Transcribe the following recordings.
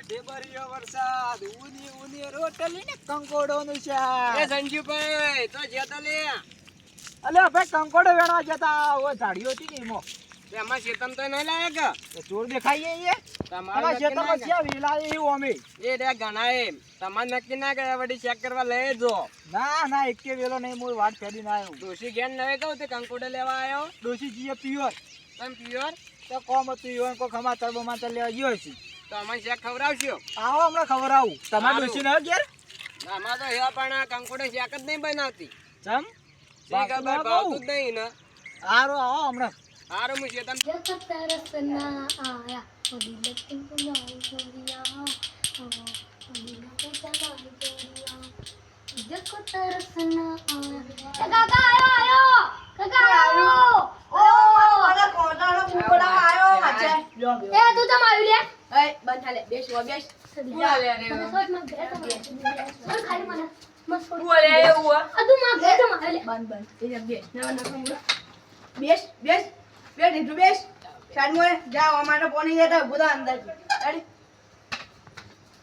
ઢેબરિયો વરસાદ ઉની ઉની રોટલી ને કંકોડોનું શાક. એ સંજુભાઈ તો જતા લે. અલે ભાઈ કંકોડો વેણવા જતા ઓ ઝાડીઓ હતી કે એમાં. એમાં શેતમ તો નહીં લાયક કે? ચોર દેખાઈએ એ તમારે અમારા નક્કી ના વેલા એવું અમે. એ રે ઘણા એમ. તમારે નક્કી ના ગયા વડી ચેક કરવા લઈ જો. ના ના કે વેલો નહીં હું વાત કરી ના આવ્યો ડોશી ઘેર નવે કહું તે કંકોડે લેવા આવ્યો ડોસી જીએ પ્યોર. તમે પ્યોર? તો કોમ હતું ઈવન કો ખમા તરબો માં લેવા ગયો છે તમારી અમને શેક ખવડાવશો? આવો હમણાં ખવરાવું તમારે ડોસી ના ઘેર. આમાં તો હેવા પણ આ કંકોડે શેક જ નહીં બનાવતી. ચમ? શેક ખબર? ભાવતું જ નહીં ને. હારો આવો હમણાં હારો હું શેતન રસના આયા. ઓ દિલ તુમારી ગોરિયા ઓ દિલ તુમારી ગોરિયા જકો તરસના આયા કાકા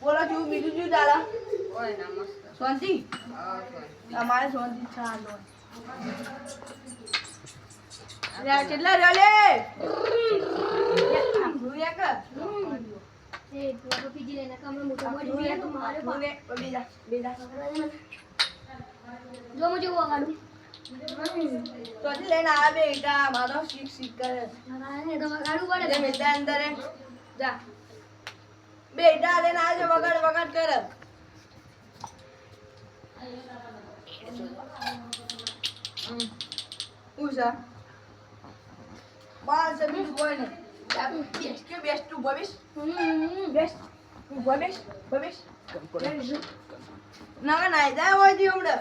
બોલો તું. બીજું ચાલો કેટલા રહ્યો લે? ભૂયા કર જો મુજે વો ગાડું તો આજે લઈને આ બેટા મારો શીખ શીખ કરે ને. તો વગાડું પડે બેટા અંદર જા બેટા લઈને આજે વગાડ વગાડ કરે ઉષા બસ બીજું કોઈ નહીં Best, best, tu bois best. Best, tu bois best, bois best. ના ના જાય હોય જી હમણે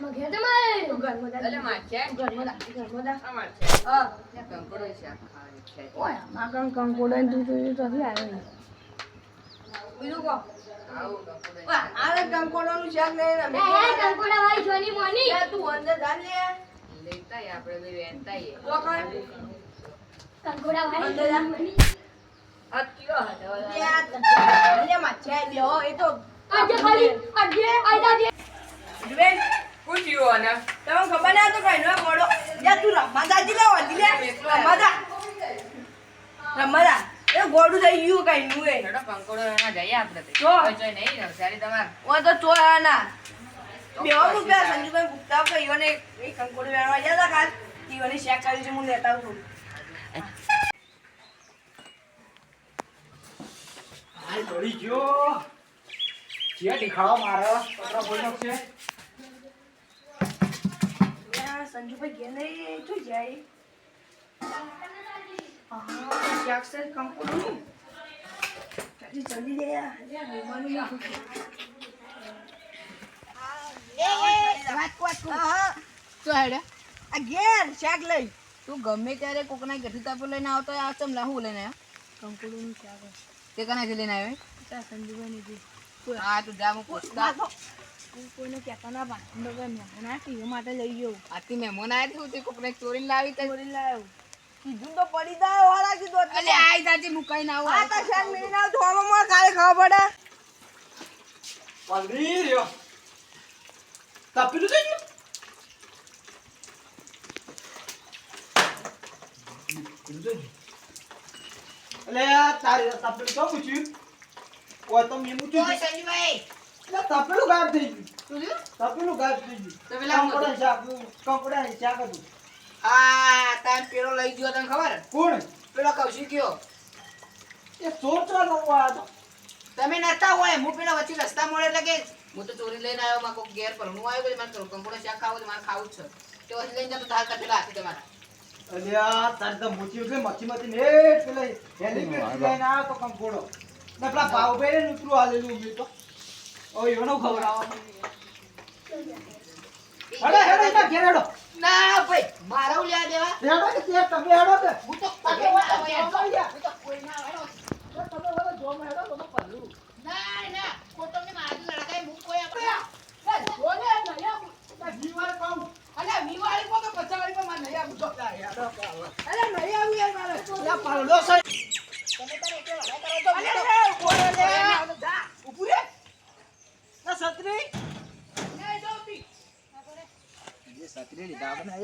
મગે તો મારે તો ઘર મોદા એટલે માં છે ઘર મોદા ઘર મોદા અમાર છે હા કંકોડો છે ખાવાની છે ઓયમાં કણ કંકોડો ને તું જોયું તો હી આવ્યો બીજું કો આરે કંકોડો નું શાક નહીં ને એ કંકોડા વાળી જોની મોની તું અંદર ધાર લે લેતા આપણે બે વેતાઈએ તો કણ ગોડું થઈ કઈ નું એ. પંકોડો જઈએ આપડે તો. જોઈ નહીં સારી તમારે. તો તો ના બેવો મુક્યા સંજુભાઈ ગુપ્તા કયો ને એક કંકોડો વેણવા ગયા હતા કાલ. તીઓની શેક કરી છે હું લેતા આવું હાલ દોડી ગયો. જે દેખાડો મારો. પતરા છે. સંજુભાઈ નહીં જાય. જલ્દી. વાત વાત તો હેડે. આ ઘેર શેક લઈ. તું ગમે ત્યારે કોકના ઘરથી તાપો લઈને આવતો આ ચમ લાહુ લઈને આવ્યો તે કનાથી લઈને આવ્યો ચા સંજુભાઈ ની હા તું જા હું પૂછતા કોઈને કહેતા ના ભાંડો કે મહેમાન આ માટે લઈ ગયો. આથી મહેમાન આવ્યા હું તે કોકને ચોરી લાવી ચોરી લાવ્યો કીધું તો પડી જાય વાળા કીધું એટલે આઈ જાજે મુકાઈ ના આ આવું તો શાક મેળીને આવ કાલે ખાવા પડે. પલરી રહ્યો તપેલું થઈ થઈ ગયું. આ તારી તપેલું તો પૂછ્યું? ઓય તો મેં પૂછ્યું છે. સંજુભાઈ. અલે તપેલું ગાયબ થઈ ગયું. તપેલું ગાયબ થઈ ગયું. તો પેલા હું શાક કંકોડા શાક હતું. આ તાર પેલો લઈ ગયો તને ખબર? કોણ? પેલો કૌશિક ગયો. એ ચોર ચોર નો આ તો તમે નતા હોય હું પેલા વચ્ચે રસ્તા મળે એટલે કે હું તો ચોરી લઈને આવ્યો માં કોક ઘેર પર હું આવ્યો મારે તો કંકોડો શાક ખાવો મારે ખાવું જ છે. તે વચ્ચે લઈને જતો તાર પેલા હાથી તમારા. અલે આ તારી તો મોટી એટલે મચ્છી મચ્છી ને પેલા હેલિપેડ લઈને આ તો કંકોડો ને પેલા ભાવ ભાઈ ને ઉતરું હાલેલું મેં તો. ઓ એનો ખબર આવા હેડો હેડો એના ઘેર હેડો. ના ભાઈ મારા ઉલ્યા દેવા. હેડો કે તમે હેડો કે.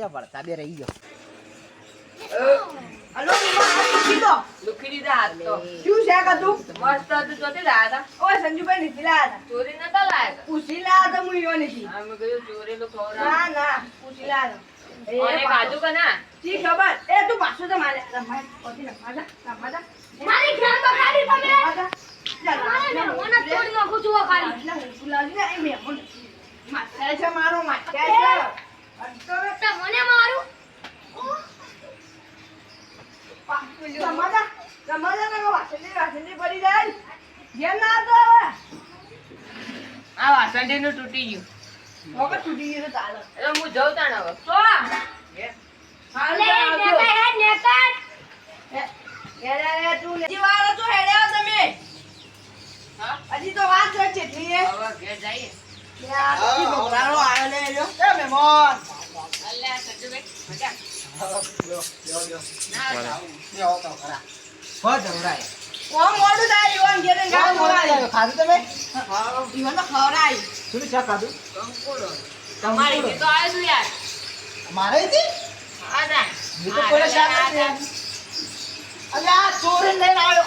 વળતા બે રહી ગયો. હલો કીધો લુખડી દા હતો શું છે કદું મસ્ત હતું તો તે. લાયા ઓ સંજુભાઈ નીતિ લાયા ચોરી નતા લાયા પૂછી લાયા તો હું યો નીતિ હા મેં કહ્યું ચોરી લો ખવરા ના ના? ખબર? એ તું મારે. મારી ઘેર તો ખાલી તમે રમવા જા. જા, મારે રમવા ને જા. મને તોડી નાખું છું આ ખાલી એટલે હું બોલાવજો ને, એ મહેમાન. માથે છે મારો માથે છે. અને તમે તે મારું ને વાસણની વાસણની પડી જાય ઘેર ના આવતો આ વાસણનું તૂટી ગયું તૂટી ગયું તો ચાલે. એટલે હું જઉં તાણ હવે તો હાલ લે તો આવજો. નેકર હે નેકર હે- હેડે હેડે તું લે. હજી વાર હતો, હેડે આવો તમે હા હજી તો વાત છે જેટલી એ. હવે ઘેર જઈએ લે, આ પછી બગડાડો આવ્યો લે, જો. એ મહેમાન અલ્યા સંજુભાઈ મજા લ્યો, લ્યો, લ્યો. ના જાઉં. બે આવો તો ખરા હો જવરાય કોમ મોડું થાય, ઈવોને ઘેરે ગાળ બોલાય. ખાધું તમે ઈવોને તો ખવડાય. શું ચા ખાધું કંકોડો તમારી થી તો આવ્યો છું યાર. મારે ચોરી લઈને આવ્યો.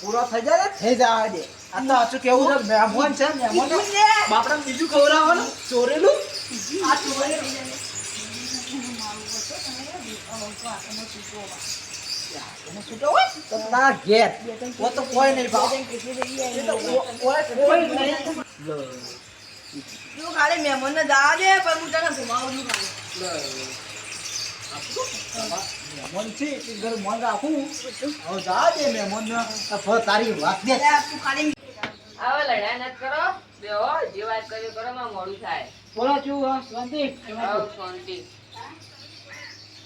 પૂરો થઈ જાય ને? થઈ જવા દે. આ તો આછું કેવું છે? મહેમાન છે મહેમાન બીજું બાપડા બીજું ખવડાવવાનું? ચોરેલું? આ ચોરેલું ખાલી મહેમાનને જવા દે, પણ હું તને ઘુમાવું છે ઘર મન રાખું હવે જા દે મહેમાન ને તારી વાત દે તું ખાલી હવે લડાઈ નથી કરો બેહો જે. વાત કર્યો કરો માં મોડું થાય બોલો છું હા શાંતિ શાંતિ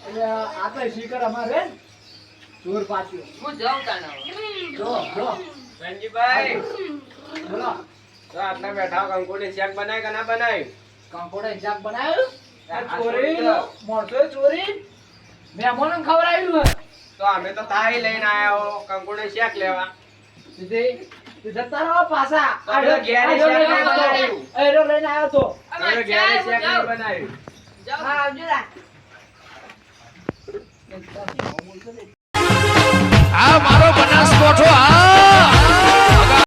એટલે આ તો શીકર અમારે ચોર પાછું હું જાઉં તાણ જો જો રણજીભાઈ બોલો તો આપણે બેઠા કંકોડી શાક બનાય કે ના બનાય કંકોડા શાક બનાવ્યું? ચોરી. મોણસો ચોરી. મહેમાન ખવડાવ્યું તો અમે તો તારી લઈને આયા. કંકોડી શેક લેવા. જતા પાછા. ઘેરે લઈને આવ્યો તો. આજો લઈને આવ્યો તો. તમે ઘેરે શેક બનાવ્યું. હા, આવજો આ મારો બનાસકોઠો આ